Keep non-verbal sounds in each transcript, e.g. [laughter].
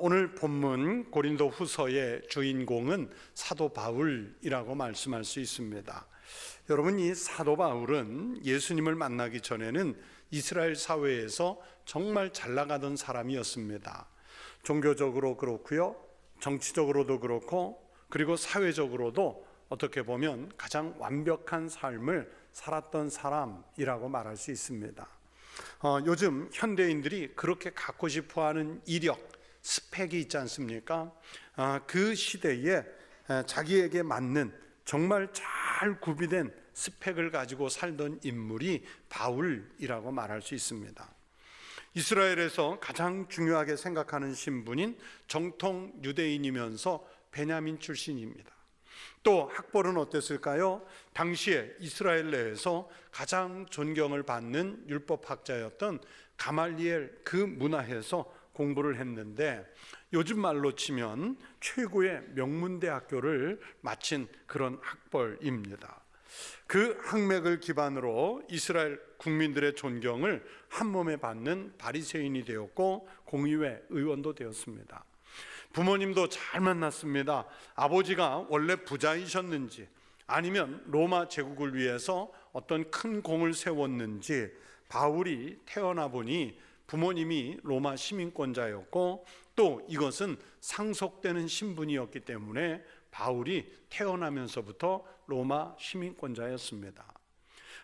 어, 오늘 본문 고린도 후서의 주인공은 사도 바울이라고 말씀할 수 있습니다. 여러분, 이 사도 바울은 예수님을 만나기 전에는 이스라엘 사회에서 정말 잘 나가던 사람이었습니다. 종교적으로 그렇고요, 정치적으로도 그렇고, 그리고 사회적으로도 어떻게 보면 가장 완벽한 삶을 살았던 사람이라고 말할 수 있습니다. 어, 요즘 현대인들이 그렇게 갖고 싶어 하는 이력, 스펙이 있지 않습니까? 아, 그 시대에 에, 자기에게 맞는 정말 잘 구비된 스펙을 가지고 살던 인물이 바울이라고 말할 수 있습니다. 이스라엘에서 가장 중요하게 생각하는 신분인 정통 유대인이면서 베냐민 출신입니다. 또 학벌은 어땠을까요? 당시에 이스라엘 내에서 가장 존경을 받는 율법학자였던 가말리엘 그 문화에서 공부를 했는데 요즘 말로 치면 최고의 명문대학교를 마친 그런 학벌입니다. 그 학맥을 기반으로 이스라엘 국민들의 존경을 한 몸에 받는 바리새인이 되었고 공의회 의원도 되었습니다. 부모님도 잘 만났습니다. 아버지가 원래 부자이셨는지 아니면 로마 제국을 위해서 어떤 큰 공을 세웠는지 바울이 태어나 보니 부모님이 로마 시민권자였고 또 이것은 상속되는 신분이었기 때문에 바울이 태어나면서부터 로마 시민권자였습니다.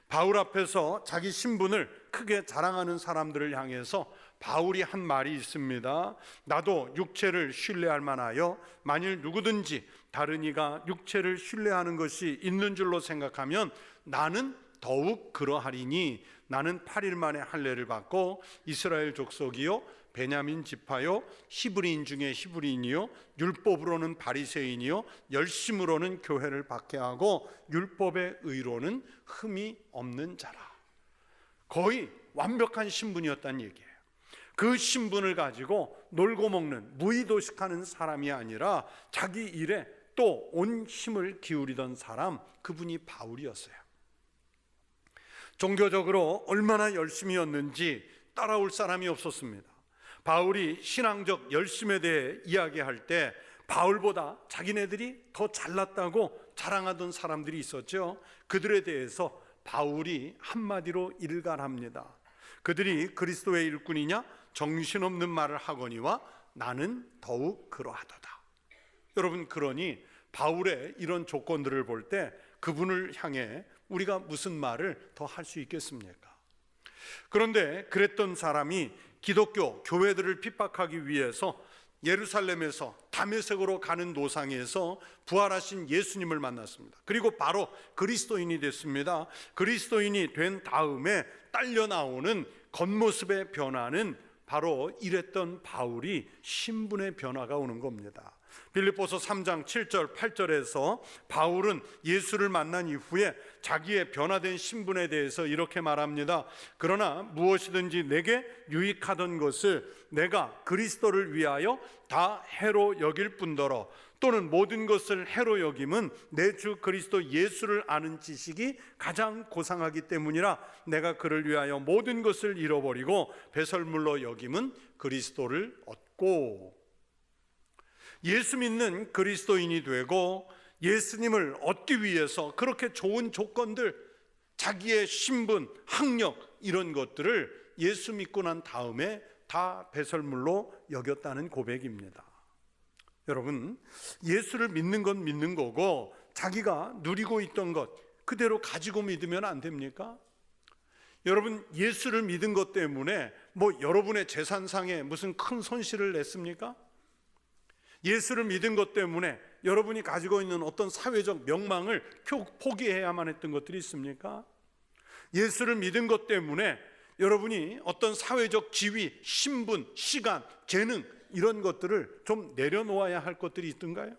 바울 앞에서 자기 신분을 크게 자랑하는 사람들을 향해서 바울이 한 말이 있습니다. 나도 육체를 신뢰할 만하여 만일 누구든지 다른 이가 육체를 신뢰하는 것이 있는 줄로 생각하면 나는 더욱 그러하리니 나는 8일 만에 할례를 받고 이스라엘 족속이요 베냐민 지파요 히브리인 중에 히브리인이요 율법으로는 바리새인이요 열심으로는 교회를 박해하고 율법의 의로는 흠이 없는 자라. 거의 완벽한 신분이었다는 얘기예요. 그 신분을 가지고 놀고 먹는 무의도식하는 사람이 아니라 자기 일에 또 온 힘을 기울이던 사람 그분이 바울이었어요. 종교적으로 얼마나 열심이었는지 따라올 사람이 없었습니다. 바울이 신앙적 열심에 대해 이야기할 때 바울보다 자기네들이 더 잘났다고 자랑하던 사람들이 있었죠. 그들에 대해서 바울이 한마디로 일갈합니다. 그들이 그리스도의 일꾼이냐 정신없는 말을 하거니와 나는 더욱 그러하도다. 여러분 그러니 바울의 이런 조건들을 볼 때 그분을 향해 우리가 무슨 말을 더 할 수 있겠습니까? 그런데 그랬던 사람이 기독교 교회들을 핍박하기 위해서 예루살렘에서 다메섹으로 가는 노상에서 부활하신 예수님을 만났습니다. 그리고 바로 그리스도인이 됐습니다. 그리스도인이 된 다음에 딸려 나오는 겉모습의 변화는 바로 이랬던 바울이 신분의 변화가 오는 겁니다. 빌립보서 3장 7절 8절에서 바울은 예수를 만난 이후에 자기의 변화된 신분에 대해서 이렇게 말합니다. 그러나 무엇이든지 내게 유익하던 것을 내가 그리스도를 위하여 다 해로 여길 뿐더러 또는 모든 것을 해로 여김은 내 주 그리스도 예수를 아는 지식이 가장 고상하기 때문이라 내가 그를 위하여 모든 것을 잃어버리고 배설물로 여김은 그리스도를 얻고 예수 믿는 그리스도인이 되고 예수님을 얻기 위해서 그렇게 좋은 조건들, 자기의 신분, 학력 이런 것들을 예수 믿고 난 다음에 다 배설물로 여겼다는 고백입니다. 여러분, 예수를 믿는 건 믿는 거고 자기가 누리고 있던 것 그대로 가지고 믿으면 안 됩니까? 여러분, 예수를 믿은 것 때문에 뭐 여러분의 재산상에 무슨 큰 손실을 냈습니까? 예수를 믿은 것 때문에 여러분이 가지고 있는 어떤 사회적 명망을 포기해야만 했던 것들이 있습니까? 예수를 믿은 것 때문에 여러분이 어떤 사회적 지위, 신분, 시간, 재능 이런 것들을 좀 내려놓아야 할 것들이 있던가요?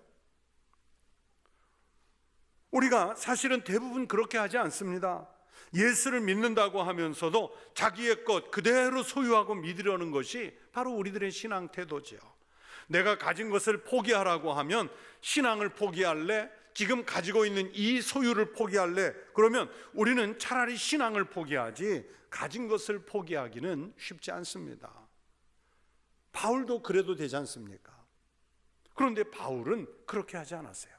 우리가 사실은 대부분 그렇게 하지 않습니다. 예수를 믿는다고 하면서도 자기의 것 그대로 소유하고 믿으려는 것이 바로 우리들의 신앙 태도지요. 내가 가진 것을 포기하라고 하면 신앙을 포기할래? 지금 가지고 있는 이 소유를 포기할래? 그러면 우리는 차라리 신앙을 포기하지 가진 것을 포기하기는 쉽지 않습니다. 바울도 그래도 되지 않습니까? 그런데 바울은 그렇게 하지 않았어요.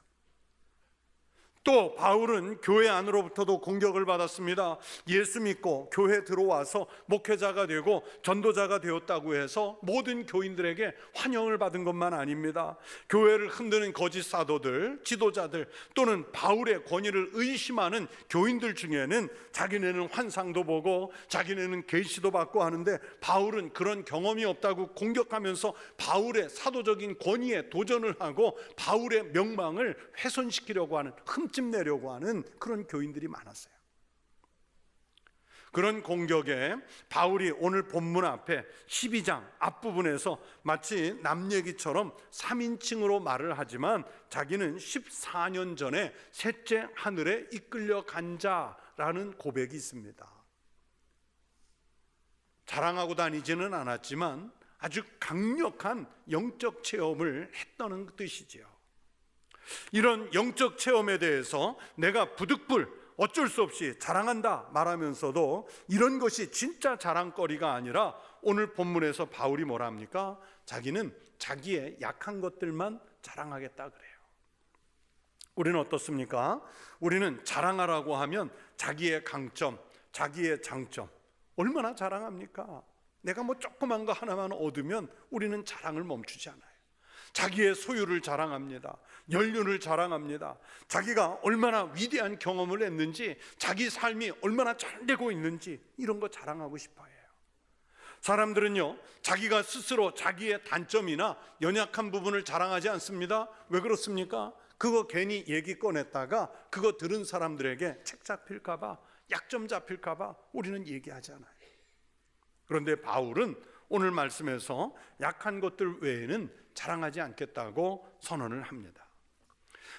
또 바울은 교회 안으로부터도 공격을 받았습니다. 예수 믿고 교회 들어와서 목회자가 되고 전도자가 되었다고 해서 모든 교인들에게 환영을 받은 것만 아닙니다. 교회를 흔드는 거짓 사도들, 지도자들 또는 바울의 권위를 의심하는 교인들 중에는 자기네는 환상도 보고 자기네는 계시도 받고 하는데 바울은 그런 경험이 없다고 공격하면서 바울의 사도적인 권위에 도전을 하고 바울의 명망을 훼손시키려고 하는 흠집 내려고 하는 그런 교인들이 많았어요. 그런 공격에 바울이 오늘 본문 앞에 12장 앞부분에서 마치 남 얘기처럼 3인칭으로 말을 하지만 자기는 14년 전에 셋째 하늘에 이끌려 간 자라는 고백이 있습니다. 자랑하고 다니지는 않았지만 아주 강력한 영적 체험을 했다는 뜻이지요. 이런 영적 체험에 대해서 내가 부득불 어쩔 수 없이 자랑한다 말하면서도 이런 것이 진짜 자랑거리가 아니라 오늘 본문에서 바울이 뭐라 합니까? 자기는 자기의 약한 것들만 자랑하겠다 그래요. 우리는 어떻습니까? 우리는 자랑하라고 하면 자기의 강점, 자기의 장점 얼마나 자랑합니까? 내가 뭐 조그만 거 하나만 얻으면 우리는 자랑을 멈추지 않아요. 자기의 소유를 자랑합니다. 연륜을 자랑합니다. 자기가 얼마나 위대한 경험을 했는지, 자기 삶이 얼마나 잘 되고 있는지 이런 거 자랑하고 싶어 해요. 사람들은요, 자기가 스스로 자기의 단점이나 연약한 부분을 자랑하지 않습니다. 왜 그렇습니까? 그거 괜히 얘기 꺼냈다가 그거 들은 사람들에게 책 잡힐까봐, 약점 잡힐까봐 우리는 얘기하지 않아요. 그런데 바울은 오늘 말씀에서 약한 것들 외에는 자랑하지 않겠다고 선언을 합니다.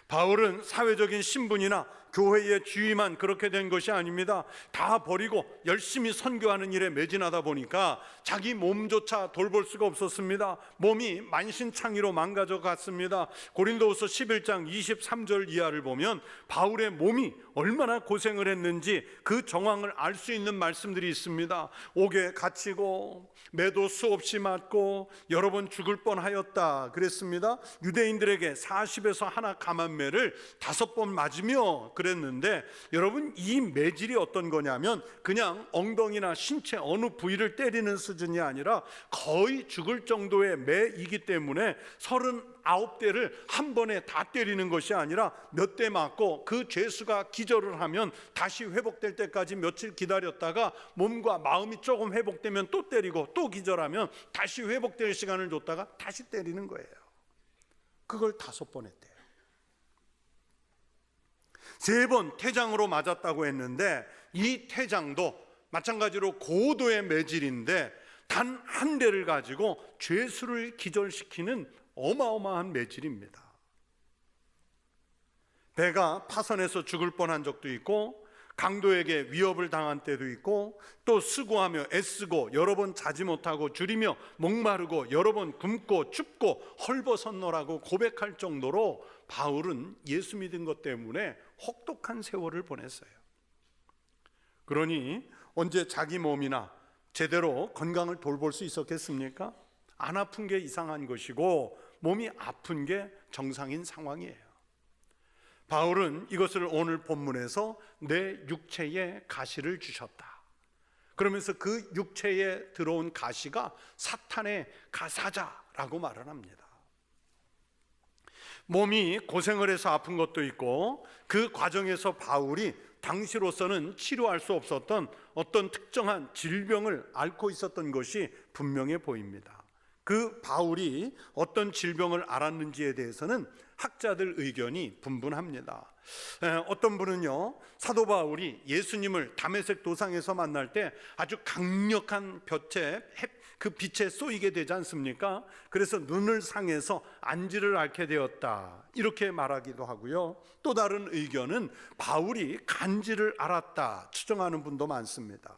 바울은 사회적인 신분이나 교회의 지위만 그렇게 된 것이 아닙니다. 다 버리고 열심히 선교하는 일에 매진하다 보니까 자기 몸조차 돌볼 수가 없었습니다. 몸이 만신창이로 망가져 갔습니다. 고린도후서 11장 23절 이하를 보면 바울의 몸이 얼마나 고생을 했는지 그 정황을 알 수 있는 말씀들이 있습니다. 옥에 갇히고 매도 수없이 맞고 여러 번 죽을 뻔하였다 그랬습니다. 유대인들에게 40에서 하나 감한매를 다섯 번 맞으며 그랬는데 여러분 이 매질이 어떤 거냐면 그냥 엉덩이나 신체 어느 부위를 때리는 수준이 아니라 거의 죽을 정도의 매이기 때문에 서른 아홉 대를 한 번에 다 때리는 것이 아니라 몇 대 맞고 그 죄수가 기절을 하면 다시 회복될 때까지 며칠 기다렸다가 몸과 마음이 조금 회복되면 또 때리고 또 기절하면 다시 회복될 시간을 줬다가 다시 때리는 거예요. 그걸 다섯 번 했대요. 세 번 퇴장으로 맞았다고 했는데 이 퇴장도 마찬가지로 고도의 매질인데 단 한 대를 가지고 죄수를 기절시키는 어마어마한 매질입니다. 배가 파선해서 죽을 뻔한 적도 있고 강도에게 위협을 당한 때도 있고 또 수고하며 애쓰고 여러 번 자지 못하고 줄이며 목마르고 여러 번 굶고 춥고 헐벗었노라고 고백할 정도로 바울은 예수 믿은 것 때문에 혹독한 세월을 보냈어요. 그러니 언제 자기 몸이나 제대로 건강을 돌볼 수 있었겠습니까? 안 아픈 게 이상한 것이고 몸이 아픈 게 정상인 상황이에요. 바울은 이것을 오늘 본문에서 내 육체에 가시를 주셨다. 그러면서 그 육체에 들어온 가시가 사탄의 가사자라고 말을 합니다. 몸이 고생을 해서 아픈 것도 있고 그 과정에서 바울이 당시로서는 치료할 수 없었던 어떤 특정한 질병을 앓고 있었던 것이 분명해 보입니다. 그 바울이 어떤 질병을 앓았는지에 대해서는 학자들 의견이 분분합니다. 어떤 분은요, 사도 바울이 예수님을 담에색 도상에서 만날 때 아주 강력한 볕에 그 빛에 쏘이게 되지 않습니까? 그래서 눈을 상해서 안지를 앓게 되었다. 이렇게 말하기도 하고요. 또 다른 의견은 바울이 간지를 앓았다. 추정하는 분도 많습니다.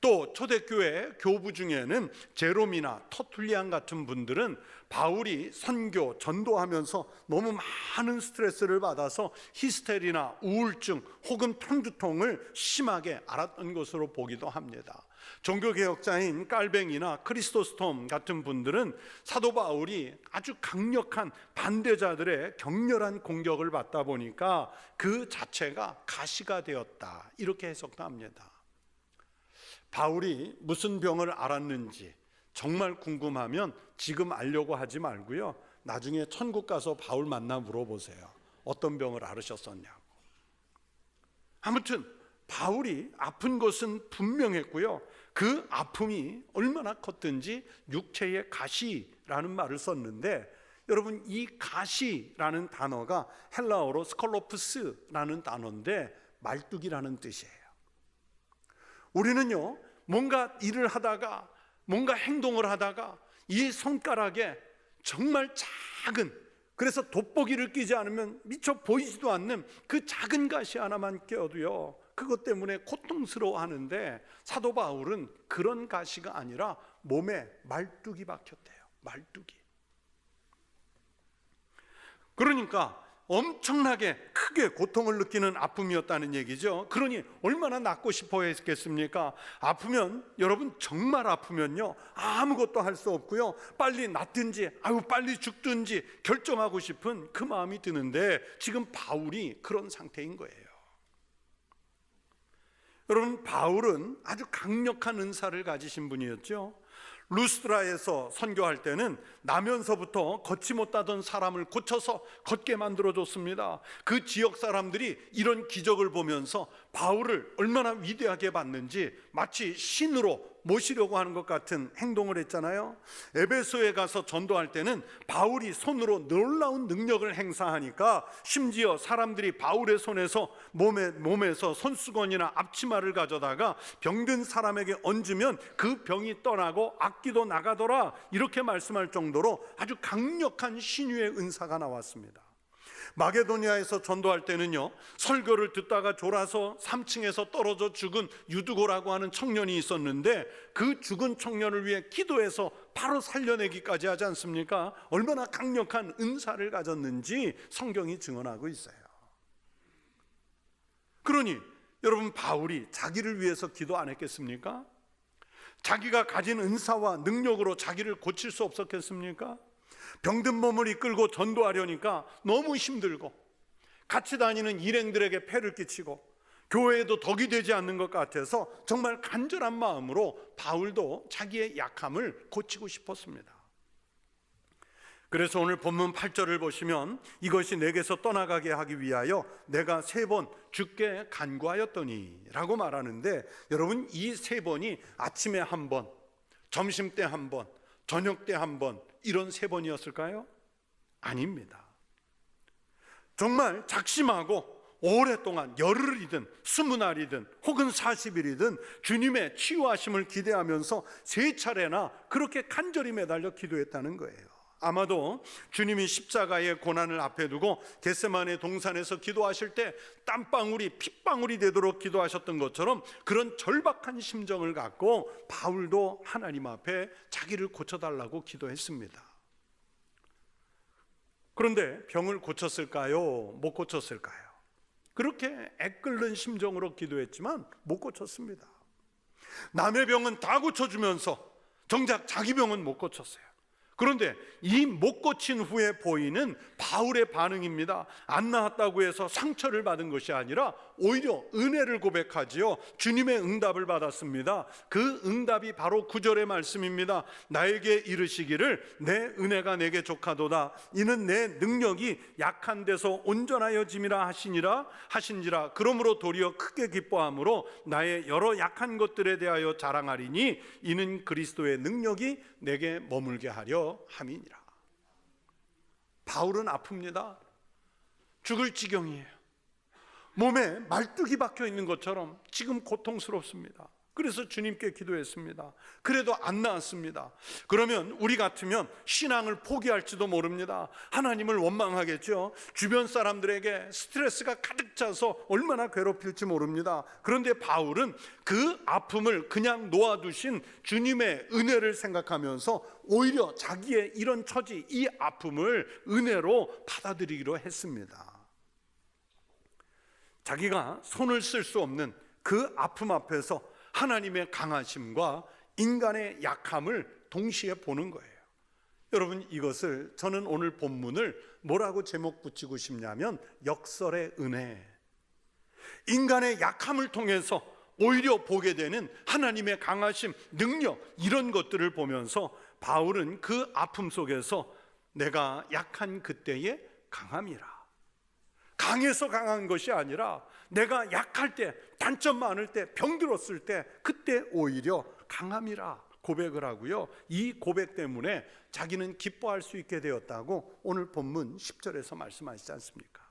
또 초대교회 교부 중에는 제롬이나 터툴리안 같은 분들은 바울이 선교 전도하면서 너무 많은 스트레스를 받아서 히스테리나 우울증 혹은 편두통을 심하게 앓았던 것으로 보기도 합니다. 종교개혁자인 깔뱅이나 크리스토스톰 같은 분들은 사도 바울이 아주 강력한 반대자들의 격렬한 공격을 받다 보니까 그 자체가 가시가 되었다. 이렇게 해석도 합니다. 바울이 무슨 병을 알았는지 정말 궁금하면 지금 알려고 하지 말고요. 나중에 천국 가서 바울 만나 물어보세요. 어떤 병을 앓으셨었냐고. 아무튼 바울이 아픈 것은 분명했고요. 그 아픔이 얼마나 컸든지 육체의 가시라는 말을 썼는데 여러분 이 가시라는 단어가 헬라어로 스컬로프스라는 단어인데 말뚝이라는 뜻이에요. 우리는요 뭔가 일을 하다가 뭔가 행동을 하다가 이 손가락에 정말 작은 그래서 돋보기를 끼지 않으면 미처 보이지도 않는 그 작은 가시 하나만 껴도요 그것 때문에 고통스러워 하는데 사도 바울은 그런 가시가 아니라 몸에 말뚝이 박혔대요. 말뚝이. 그러니까 엄청나게 크게 고통을 느끼는 아픔이었다는 얘기죠. 그러니 얼마나 낫고 싶어 했겠습니까? 아프면 여러분 정말 아프면요 아무것도 할 수 없고요 빨리 낫든지 아유 빨리 죽든지 결정하고 싶은 그 마음이 드는데 지금 바울이 그런 상태인 거예요. 여러분 바울은 아주 강력한 은사를 가지신 분이었죠. 루스드라에서 선교할 때는 나면서부터 걷지 못하던 사람을 고쳐서 걷게 만들어 줬습니다. 그 지역 사람들이 이런 기적을 보면서 바울을 얼마나 위대하게 봤는지 마치 신으로 모시려고 하는 것 같은 행동을 했잖아요. 에베소에 가서 전도할 때는 바울이 손으로 놀라운 능력을 행사하니까 심지어 사람들이 바울의 손에서 몸에 몸에서 손수건이나 앞치마를 가져다가 병든 사람에게 얹으면 그 병이 떠나고 악기도 나가더라 이렇게 말씀할 정도 로 아주 강력한 신유의 은사가 나왔습니다. 마게도니아에서 전도할 때는요 설교를 듣다가 졸아서 3층에서 떨어져 죽은 유두고라고 하는 청년이 있었는데 그 죽은 청년을 위해 기도해서 바로 살려내기까지 하지 않습니까? 얼마나 강력한 은사를 가졌는지 성경이 증언하고 있어요. 그러니 여러분 바울이 자기를 위해서 기도 안 했겠습니까? 자기가 가진 은사와 능력으로 자기를 고칠 수 없었겠습니까? 병든 몸을 이끌고 전도하려니까 너무 힘들고 같이 다니는 일행들에게 폐를 끼치고 교회에도 덕이 되지 않는 것 같아서 정말 간절한 마음으로 바울도 자기의 약함을 고치고 싶었습니다. 그래서 오늘 본문 8절을 보시면 이것이 내게서 떠나가게 하기 위하여 내가 세 번 죽게 간구하였더니 라고 말하는데 여러분 이 세 번이 아침에 한 번, 점심 때 한 번, 저녁 때 한 번, 이런 세 번이었을까요? 아닙니다. 정말 작심하고 오랫동안 열흘이든 스무 날이든 혹은 40일이든 주님의 치유하심을 기대하면서 세 차례나 그렇게 간절히 매달려 기도했다는 거예요. 아마도 주님이 십자가의 고난을 앞에 두고 겟세만의 동산에서 기도하실 때 땀방울이 핏방울이 되도록 기도하셨던 것처럼 그런 절박한 심정을 갖고 바울도 하나님 앞에 자기를 고쳐달라고 기도했습니다. 그런데 병을 고쳤을까요? 못 고쳤을까요? 그렇게 애끓는 심정으로 기도했지만 못 고쳤습니다. 남의 병은 다 고쳐주면서 정작 자기 병은 못 고쳤어요. 그런데 이 못 고친 후에 보이는 바울의 반응입니다. 안 나았다고 해서 상처를 받은 것이 아니라 오히려 은혜를 고백하지요. 주님의 응답을 받았습니다. 그 응답이 바로 구절의 말씀입니다. 나에게 이르시기를 내 은혜가 내게 족하도다. 이는 내 능력이 약한 데서 온전하여짐이라 하시니라 하신지라. 그러므로 도리어 크게 기뻐함으로 나의 여러 약한 것들에 대하여 자랑하리니 이는 그리스도의 능력이 내게 머물게 하려 함이니라. 바울은 아픕니다. 죽을 지경이에요. 몸에 말뚝이 박혀 있는 것처럼 지금 고통스럽습니다. 그래서 주님께 기도했습니다. 그래도 안 나았습니다. 그러면 우리 같으면 신앙을 포기할지도 모릅니다. 하나님을 원망하겠죠. 주변 사람들에게 스트레스가 가득 차서 얼마나 괴롭힐지 모릅니다. 그런데 바울은 그 아픔을 그냥 놓아두신 주님의 은혜를 생각하면서 오히려 자기의 이런 처지, 이 아픔을 은혜로 받아들이기로 했습니다. 자기가 손을 쓸 수 없는 그 아픔 앞에서 하나님의 강하심과 인간의 약함을 동시에 보는 거예요. 여러분 이것을 저는 오늘 본문을 뭐라고 제목 붙이고 싶냐면 역설의 은혜. 인간의 약함을 통해서 오히려 보게 되는 하나님의 강하심, 능력 이런 것들을 보면서 바울은 그 아픔 속에서 내가 약한 그때에 강함이라. 강해서 강한 것이 아니라 내가 약할 때, 단점 많을 때, 병들었을 때 그때 오히려 강함이라 고백을 하고요. 이 고백 때문에 자기는 기뻐할 수 있게 되었다고 오늘 본문 10절에서 말씀하시지 않습니까?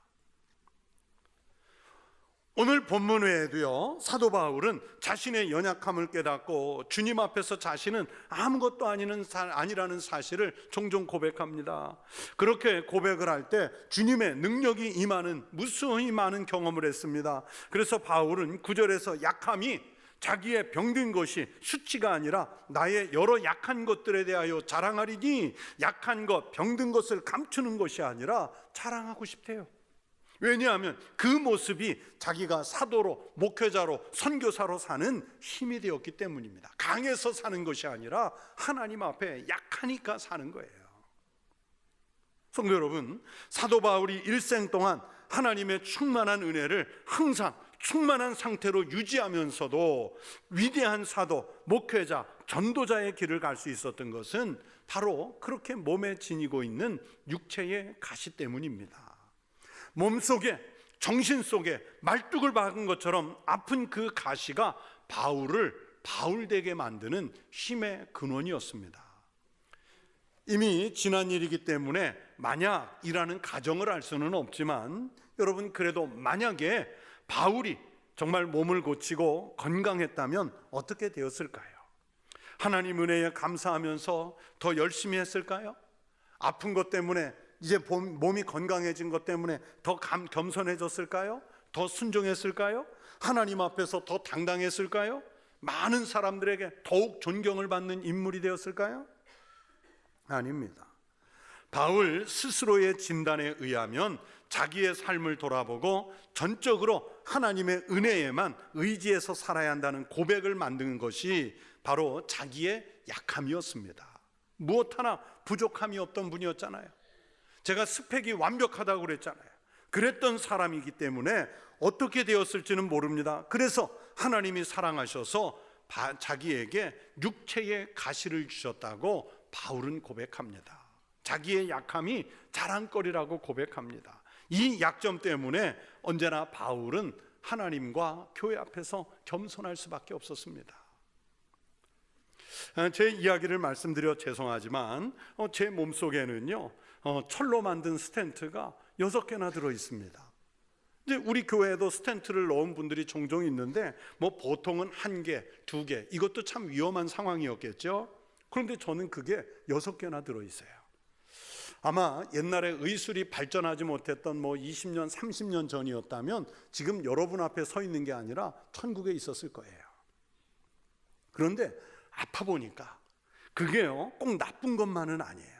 오늘 본문 외에도요, 사도 바울은 자신의 연약함을 깨닫고 주님 앞에서 자신은 아무것도 아니는 사- 아니라는 사실을 종종 고백합니다. 그렇게 고백을 할 때 주님의 능력이 임하는 무수히 많은 경험을 했습니다. 그래서 바울은 구절에서 약함이 자기의 병든 것이 수치가 아니라 나의 여러 약한 것들에 대하여 자랑하리니 약한 것, 병든 것을 감추는 것이 아니라 자랑하고 싶대요. 왜냐하면 그 모습이 자기가 사도로 목회자로 선교사로 사는 힘이 되었기 때문입니다. 강해서 사는 것이 아니라 하나님 앞에 약하니까 사는 거예요. 성도 여러분, 사도 바울이 일생 동안 하나님의 충만한 은혜를 항상 충만한 상태로 유지하면서도 위대한 사도, 목회자, 전도자의 길을 갈 수 있었던 것은 바로 그렇게 몸에 지니고 있는 육체의 가시 때문입니다. 몸 속에 정신 속에 말뚝을 박은 것처럼 아픈 그 가시가 바울을 바울되게 만드는 힘의 근원이었습니다. 이미 지난 일이기 때문에 만약이라는 가정을 알 수는 없지만 여러분 그래도 만약에 바울이 정말 몸을 고치고 건강했다면 어떻게 되었을까요? 하나님 은혜에 감사하면서 더 열심히 했을까요? 아픈 것 때문에 이제 봄- 몸이 건강해진 것 때문에 더 감, 겸손해졌을까요? 더 순종했을까요? 하나님 앞에서 더 당당했을까요? 많은 사람들에게 더욱 존경을 받는 인물이 되었을까요? 아닙니다. 바울 스스로의 진단에 의하면 자기의 삶을 돌아보고 전적으로 하나님의 은혜에만 의지해서 살아야 한다는 고백을 만든 것이 바로 자기의 약함이었습니다. 무엇 하나 부족함이 없던 분이었잖아요. 제가 스펙이 완벽하다고 그랬잖아요. 그랬던 사람이기 때문에 어떻게 되었을지는 모릅니다. 그래서 하나님이 사랑하셔서 바- 자기에게 육체의 가시를 주셨다고 바울은 고백합니다. 자기의 약함이 자랑거리라고 고백합니다. 이 약점 때문에 언제나 바울은 하나님과 교회 앞에서 겸손할 수밖에 없었습니다. 어, 제 이야기를 말씀드려 죄송하지만 어, 제 몸속에는요 어, 철로 만든 스텐트가 여섯 개나 들어 있습니다. 이제 우리 교회에도 스텐트를 넣은 분들이 종종 있는데 뭐 보통은 한 개, 두 개, 이것도 참 위험한 상황이었겠죠. 그런데 저는 그게 여섯 개나 들어 있어요. 아마 옛날에 의술이 발전하지 못했던 뭐 20년, 30년 전이었다면 지금 여러분 앞에 서 있는 게 아니라 천국에 있었을 거예요. 그런데 아파 보니까 그게요 꼭 나쁜 것만은 아니에요.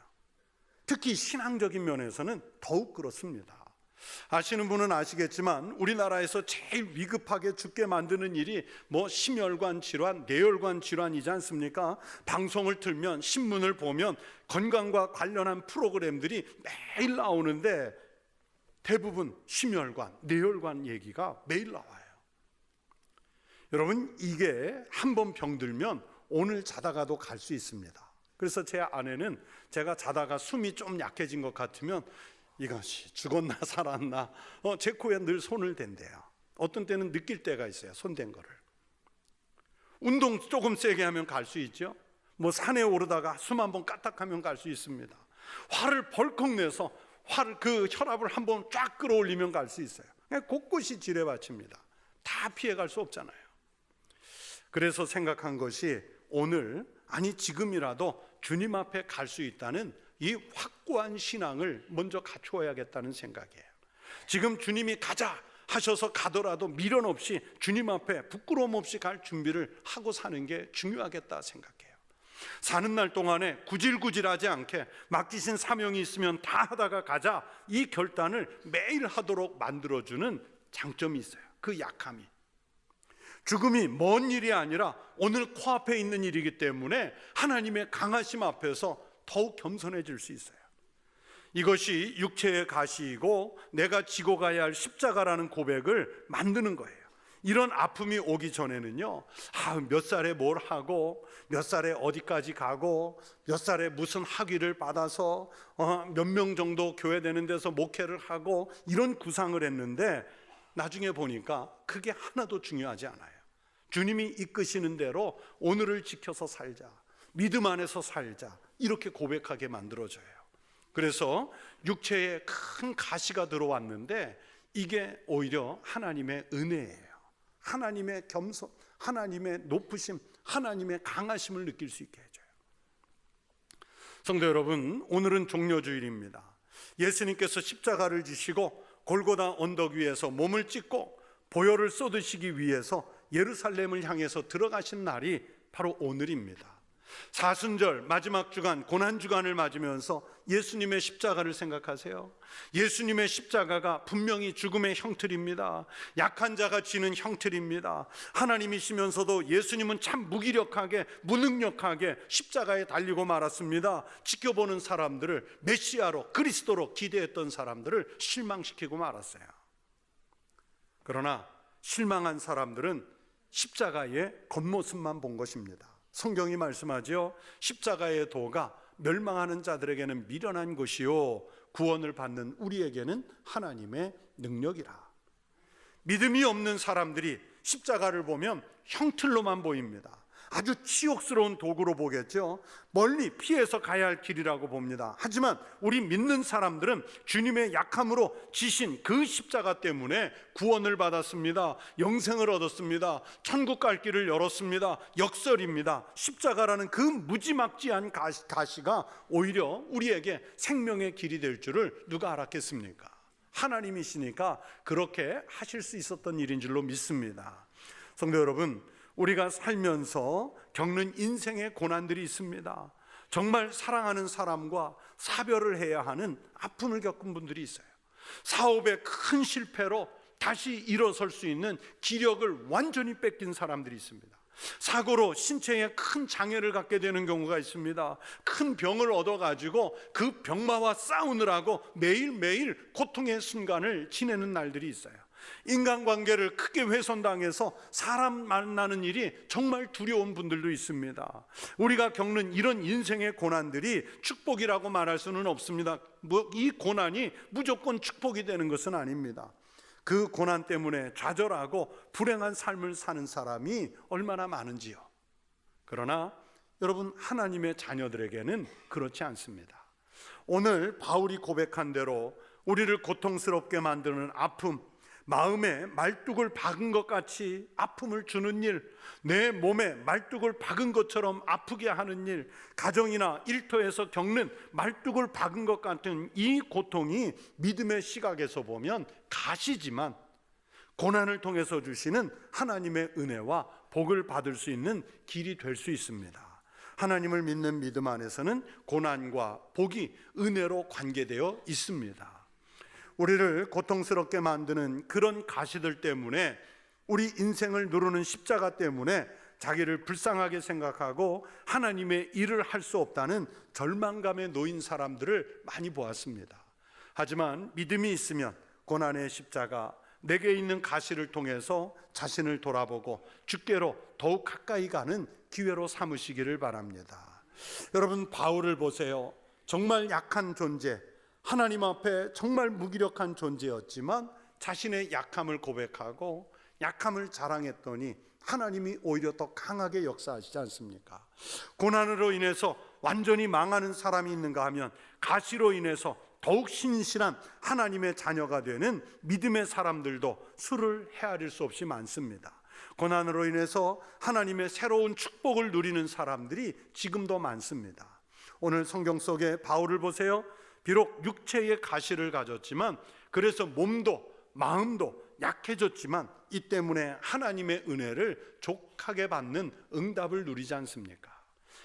특히 신앙적인 면에서는 더욱 그렇습니다. 아시는 분은 아시겠지만 우리나라에서 제일 위급하게 죽게 만드는 일이 뭐 심혈관 질환, 뇌혈관 질환이지 않습니까? 방송을 틀면 신문을 보면 건강과 관련한 프로그램들이 매일 나오는데 대부분 심혈관, 뇌혈관 얘기가 매일 나와요. 여러분 이게 한 번 병들면 오늘 자다가도 갈 수 있습니다. 그래서 제 아내는 제가 자다가 숨이 좀 약해진 것 같으면 이것이 죽었나 [laughs] 살았나 어, 제 코에 늘 손을 댄대요. 어떤 때는 느낄 때가 있어요. 손댄 거를. 운동 조금 세게 하면 갈 수 있죠. 뭐 산에 오르다가 숨 한번 까딱하면 갈 수 있습니다. 화를 벌컥 내서 화를 그 혈압을 한번 쫙 끌어올리면 갈 수 있어요. 곳곳이 지뢰밭입니다. 다 피해갈 수 없잖아요. 그래서 생각한 것이 오늘 아니 지금이라도 주님 앞에 갈 수 있다는 이 확고한 신앙을 먼저 갖추어야겠다는 생각이에요. 지금 주님이 가자 하셔서 가더라도 미련 없이 주님 앞에 부끄러움 없이 갈 준비를 하고 사는 게 중요하겠다 생각해요. 사는 날 동안에 구질구질하지 않게 맡기신 사명이 있으면 다 하다가 가자 이 결단을 매일 하도록 만들어주는 장점이 있어요. 그 약함이. 죽음이 먼 일이 아니라 오늘 코앞에 있는 일이기 때문에 하나님의 강하심 앞에서 더욱 겸손해질 수 있어요. 이것이 육체의 가시이고 내가 지고 가야 할 십자가라는 고백을 만드는 거예요. 이런 아픔이 오기 전에는요, 아, 몇 살에 뭘 하고, 몇 살에 어디까지 가고, 몇 살에 무슨 학위를 받아서, 어, 몇 명 정도 교회 되는 데서 목회를 하고, 이런 구상을 했는데, 나중에 보니까 그게 하나도 중요하지 않아요. 주님이 이끄시는 대로 오늘을 지켜서 살자. 믿음 안에서 살자. 이렇게 고백하게 만들어져요. 그래서 육체에 큰 가시가 들어왔는데 이게 오히려 하나님의 은혜예요. 하나님의 겸손, 하나님의 높으심, 하나님의 강하심을 느낄 수 있게 해줘요. 성도 여러분, 오늘은 종료주일입니다. 예수님께서 십자가를 지시고 골고다 언덕 위에서 몸을 찢고 보혈을 쏟으시기 위해서 예루살렘을 향해서 들어가신 날이 바로 오늘입니다. 사순절 마지막 주간 고난 주간을 맞으면서 예수님의 십자가를 생각하세요. 예수님의 십자가가 분명히 죽음의 형틀입니다. 약한 자가 지는 형틀입니다. 하나님이시면서도 예수님은 참 무기력하게 무능력하게 십자가에 달리고 말았습니다. 지켜보는 사람들을 메시아로 그리스도로 기대했던 사람들을 실망시키고 말았어요. 그러나 실망한 사람들은 십자가의 겉모습만 본 것입니다. 성경이 말씀하지요. 십자가의 도가 멸망하는 자들에게는 미련한 것이요 구원을 받는 우리에게는 하나님의 능력이라. 믿음이 없는 사람들이 십자가를 보면 형틀로만 보입니다. 아주 치욕스러운 도구로 보겠죠. 멀리 피해서 가야 할 길이라고 봅니다. 하지만 우리 믿는 사람들은 주님의 약함으로 지신 그 십자가 때문에 구원을 받았습니다. 영생을 얻었습니다. 천국 갈 길을 열었습니다. 역설입니다. 십자가라는 그 무지막지한 가시, 가시가 오히려 우리에게 생명의 길이 될 줄을 누가 알았겠습니까? 하나님이시니까 그렇게 하실 수 있었던 일인 줄로 믿습니다. 성도 여러분, 우리가 살면서 겪는 인생의 고난들이 있습니다. 정말 사랑하는 사람과 사별을 해야 하는 아픔을 겪은 분들이 있어요. 사업의 큰 실패로 다시 일어설 수 있는 기력을 완전히 뺏긴 사람들이 있습니다. 사고로 신체에 큰 장애를 갖게 되는 경우가 있습니다. 큰 병을 얻어가지고 그 병마와 싸우느라고 매일매일 고통의 순간을 지내는 날들이 있어요. 인간관계를 크게 훼손당해서 사람 만나는 일이 정말 두려운 분들도 있습니다. 우리가 겪는 이런 인생의 고난들이 축복이라고 말할 수는 없습니다. 뭐이 고난이 무조건 축복이 되는 것은 아닙니다. 그 고난 때문에 좌절하고 불행한 삶을 사는 사람이 얼마나 많은지요. 그러나 여러분 하나님의 자녀들에게는 그렇지 않습니다. 오늘 바울이 고백한 대로 우리를 고통스럽게 만드는 아픔, 마음에 말뚝을 박은 것 같이 아픔을 주는 일, 내 몸에 말뚝을 박은 것처럼 아프게 하는 일, 가정이나 일터에서 겪는 말뚝을 박은 것 같은 이 고통이 믿음의 시각에서 보면 가시지만 고난을 통해서 주시는 하나님의 은혜와 복을 받을 수 있는 길이 될 수 있습니다. 하나님을 믿는 믿음 안에서는 고난과 복이 은혜로 관계되어 있습니다. 우리를 고통스럽게 만드는 그런 가시들 때문에 우리 인생을 누르는 십자가 때문에 자기를 불쌍하게 생각하고 하나님의 일을 할 수 없다는 절망감에 놓인 사람들을 많이 보았습니다. 하지만 믿음이 있으면 고난의 십자가 내게 있는 가시를 통해서 자신을 돌아보고 주께로 더욱 가까이 가는 기회로 삼으시기를 바랍니다. 여러분 바울을 보세요. 정말 약한 존재, 하나님 앞에 정말 무기력한 존재였지만 자신의 약함을 고백하고 약함을 자랑했더니 하나님이 오히려 더 강하게 역사하시지 않습니까? 고난으로 인해서 완전히 망하는 사람이 있는가 하면 가시로 인해서 더욱 신실한 하나님의 자녀가 되는 믿음의 사람들도 수를 헤아릴 수 없이 많습니다. 고난으로 인해서 하나님의 새로운 축복을 누리는 사람들이 지금도 많습니다. 오늘 성경 속에 바울을 보세요. 비록 육체의 가시를 가졌지만 그래서 몸도 마음도 약해졌지만 이 때문에 하나님의 은혜를 족하게 받는 응답을 누리지 않습니까?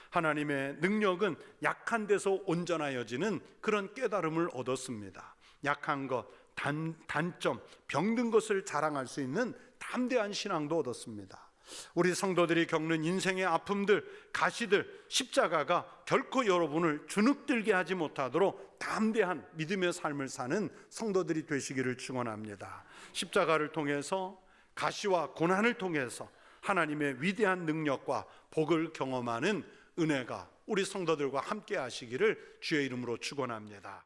하나님의 능력은 약한 데서 온전하여지는 그런 깨달음을 얻었습니다. 약한 것, 단, 단점, 병든 것을 자랑할 수 있는 담대한 신앙도 얻었습니다. 우리 성도들이 겪는 인생의 아픔들, 가시들, 십자가가 결코 여러분을 주눅들게 하지 못하도록 담대한 믿음의 삶을 사는 성도들이 되시기를 축원합니다. 십자가를 통해서 가시와 고난을 통해서 하나님의 위대한 능력과 복을 경험하는 은혜가 우리 성도들과 함께 하시기를 주의 이름으로 축원합니다.